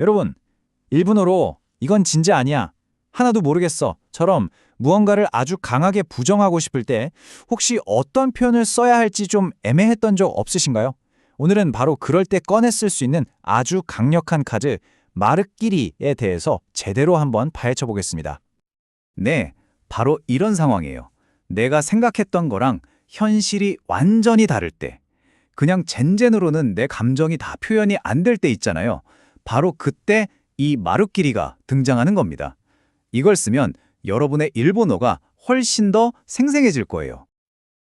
여러분, 일본어로 이건 진짜 아니야. 하나도 모르겠어. 처럼 무언가를 아주 강하게 부정하고 싶을 때 혹시 어떤 표현을 써야 할지 좀 애매했던 적 없으신가요? 오늘은 바로 그럴 때쓸수 있는 아주 강력한 카드 마르끼리에 대해서 제대로 한번 파헤쳐 보겠습니다. 네, 바로 이런 상황이에요. 내가 생각했던 거랑 현실이 완전히 다를 때 그냥 젠젠으로는 내 감정이 다 표현이 안 될 때 있잖아요. 바로 그때 이 마루끼리가 등장하는 겁니다. 이걸 쓰면 여러분의 일본어가 훨씬 더 생생해질 거예요.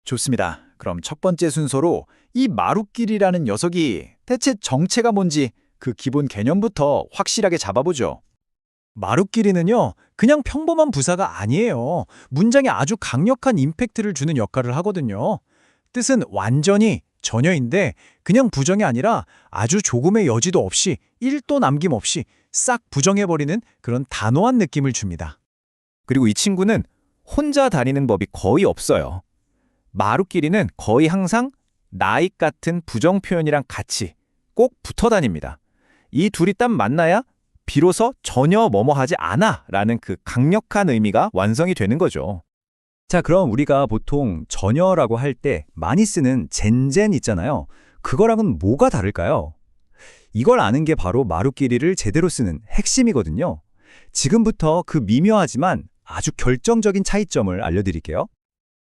좋습니다. 그럼 첫 번째 순서로 이 마루끼리라는 녀석이 대체 정체가 뭔지 그 기본 개념부터 확실하게 잡아보죠. 마루끼리는요, 그냥 평범한 부사가 아니에요. 문장에 아주 강력한 임팩트를 주는 역할을 하거든요. 뜻은 완전히 전혀인데 그냥 부정이 아니라 아주 조금의 여지도 없이 1도 남김없이 싹 부정해버리는 그런 단호한 느낌을 줍니다. 그리고 이 친구는 혼자 다니는 법이 거의 없어요. 마루끼리는 거의 항상 나익 같은 부정 표현이랑 같이 꼭 붙어 다닙니다. 이 둘이 딱 만나야 비로소 전혀 뭐뭐하지 않아 라는 그 강력한 의미가 완성이 되는 거죠. 자, 그럼 우리가 보통 전혀라고 할 때 많이 쓰는 젠젠 있잖아요. 그거랑은 뭐가 다를까요? 이걸 아는 게 바로 마루끼리를 제대로 쓰는 핵심이거든요. 지금부터 그 미묘하지만 아주 결정적인 차이점을 알려드릴게요.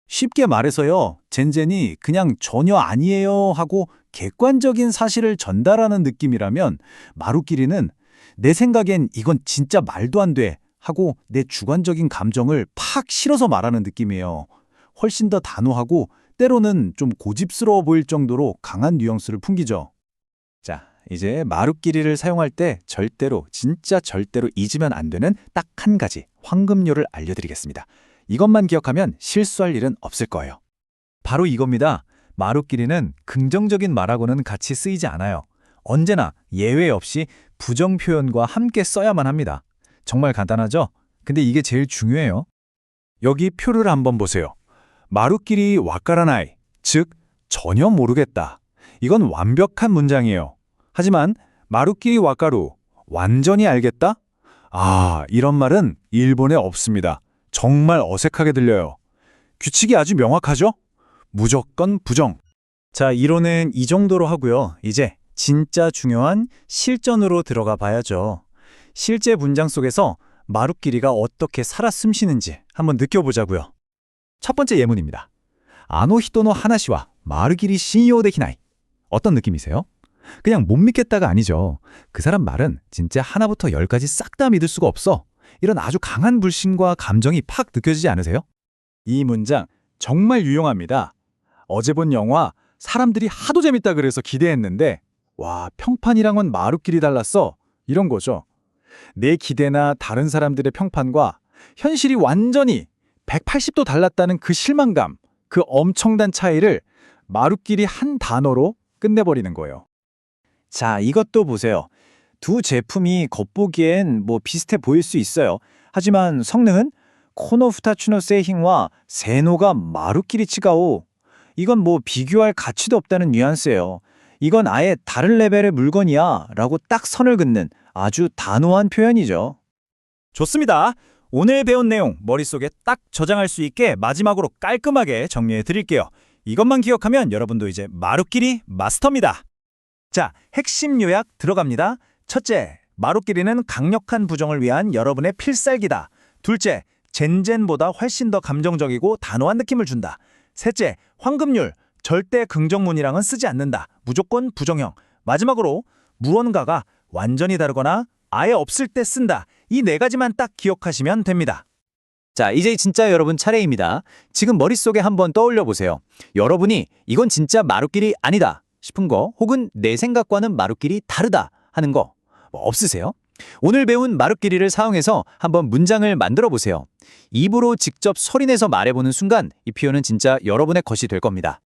쉽게 말해서요, 젠젠이 그냥 전혀 아니에요 하고 객관적인 사실을 전달하는 느낌이라면 마루끼리는 내 생각엔 이건 진짜 말도 안 돼 하고 내 주관적인 감정을 팍 실어서 말하는 느낌이에요. 훨씬 더 단호하고 때로는 좀 고집스러워 보일 정도로 강한 뉘앙스를 풍기죠. 자, 이제 마루끼리를 사용할 때 절대로 진짜 절대로 잊으면 안 되는 딱 한 가지 황금요를 알려드리겠습니다. 이것만 기억하면 실수할 일은 없을 거예요. 바로 이겁니다. 마루끼리는 긍정적인 말하고는 같이 쓰이지 않아요. 언제나 예외 없이 부정 표현과 함께 써야만 합니다. 정말 간단하죠? 근데 이게 제일 중요해요. 여기 표를 한번 보세요. 마루끼리 와까라나이, 즉 전혀 모르겠다. 이건 완벽한 문장이에요. 하지만 마루끼리 와까루, 완전히 알겠다? 아, 이런 말은 일본에 없습니다. 정말 어색하게 들려요. 규칙이 아주 명확하죠? 무조건 부정. 자, 이론은 이 정도로 하고요. 이제 진짜 중요한 실전으로 들어가 봐야죠. 실제 문장 속에서 마루끼리가 어떻게 살아 숨쉬는지 한번 느껴보자고요. 첫 번째 예문입니다. 아노 히토노 하나시와 마루끼리 신요 데키나이. 어떤 느낌이세요? 그냥 못 믿겠다가 아니죠. 그 사람 말은 진짜 하나부터 열까지 싹 다 믿을 수가 없어. 이런 아주 강한 불신과 감정이 팍 느껴지지 않으세요? 이 문장 정말 유용합니다. 어제 본 영화 사람들이 하도 재밌다 그래서 기대했는데 와 평판이랑은 마루끼리 달랐어 이런 거죠. 내 기대나 다른 사람들의 평판과 현실이 완전히 180도 달랐다는 그 실망감, 그 엄청난 차이를 마루끼리 한 단어로 끝내버리는 거예요. 자, 이것도 보세요. 두 제품이 겉보기엔 뭐 비슷해 보일 수 있어요. 하지만 성능은 코노프타추노 세힝과 세노가 마루끼리 치가오. 이건 뭐 비교할 가치도 없다는 뉘앙스예요. 이건 아예 다른 레벨의 물건이야 라고 딱 선을 긋는 아주 단호한 표현이죠. 좋습니다. 오늘 배운 내용 머릿속에 딱 저장할 수 있게 마지막으로 깔끔하게 정리해 드릴게요. 이것만 기억하면 여러분도 이제 마루끼리 마스터입니다. 자, 핵심 요약 들어갑니다. 첫째, 마루끼리는 강력한 부정을 위한 여러분의 필살기다. 둘째, 젠젠보다 훨씬 더 감정적이고 단호한 느낌을 준다. 셋째, 황금률, 절대 긍정문이랑은 쓰지 않는다. 무조건 부정형. 마지막으로, 무언가가 완전히 다르거나 아예 없을 때 쓴다. 이 네 가지만 딱 기억하시면 됩니다. 자, 이제 진짜 여러분 차례입니다. 지금 머릿속에 한번 떠올려 보세요. 여러분이 이건 진짜 마루끼리 아니다 싶은 거 혹은 내 생각과는 마루끼리 다르다 하는 거 뭐 없으세요? 오늘 배운 마루끼리를 사용해서 한번 문장을 만들어 보세요. 입으로 직접 소리내서 말해보는 순간 이 표현은 진짜 여러분의 것이 될 겁니다.